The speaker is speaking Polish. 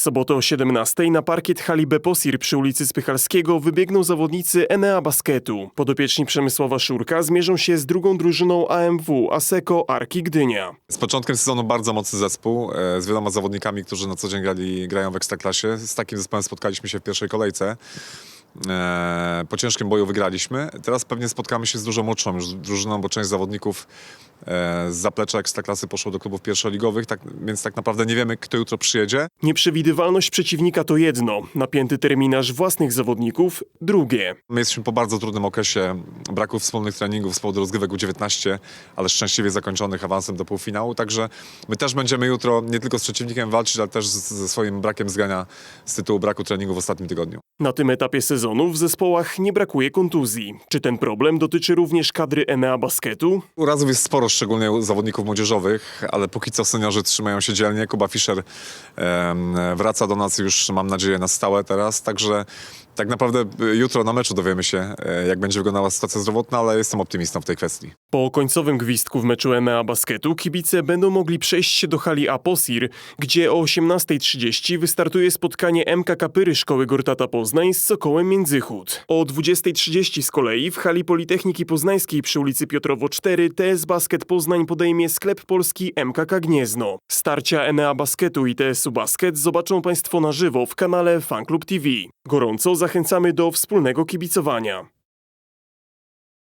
sobotę o 17 na parkiet hali Beposir przy ulicy Spychalskiego wybiegną zawodnicy Enea Basketu. Podopieczni Przemysława Szurka zmierzą się z drugą drużyną AMW Aseko Arki Gdynia. Z początkiem sezonu bardzo mocny zespół, e, z wieloma zawodnikami, którzy na co dzień grali, grają w Ekstraklasie. Z takim zespołem spotkaliśmy się w pierwszej kolejce. E, Po ciężkim boju wygraliśmy. Teraz pewnie spotkamy się z dużo młodszą już drużyną, bo część zawodników z zaplecza Ekstraklasy poszło do klubów pierwszoligowych, tak, więc tak naprawdę nie wiemy, kto jutro przyjedzie. Nieprzewidywalność przeciwnika to jedno, napięty terminarz własnych zawodników drugie. My jesteśmy po bardzo trudnym okresie braku wspólnych treningów z powodu rozgrywek U19, ale szczęśliwie zakończonych awansem do półfinału, także my też będziemy jutro nie tylko z przeciwnikiem walczyć, ale też ze swoim brakiem zgrania z tytułu braku treningu w ostatnim tygodniu. Na tym etapie sezonu w zespołach nie brakuje kontuzji. Czy ten problem dotyczy również kadry Enea Basketu? Urazów jest sporo, szczególnie zawodników młodzieżowych, ale póki co seniorzy trzymają się dzielnie. Kuba Fischer wraca do nas już, mam nadzieję, na stałe teraz, także tak naprawdę y, jutro na meczu dowiemy się, e, jak będzie wyglądała sytuacja zdrowotna, ale jestem optymistą w tej kwestii. Po końcowym gwizdku w meczu Enea Basketu kibice będą mogli przejść się do hali Aposir, gdzie o 18.30 wystartuje spotkanie MKK Pyry Szkoły Gortata Poznań z Sokołem Międzychód. O 20.30 z kolei w hali Politechniki Poznańskiej przy ulicy Piotrowo 4 TS Basket Poznań podejmie sklep polski MKK Gniezno. Starcia Enea Basketu i TSU Basket zobaczą Państwo na żywo w kanale Fanklub TV. Gorąco zachęcamy do wspólnego kibicowania.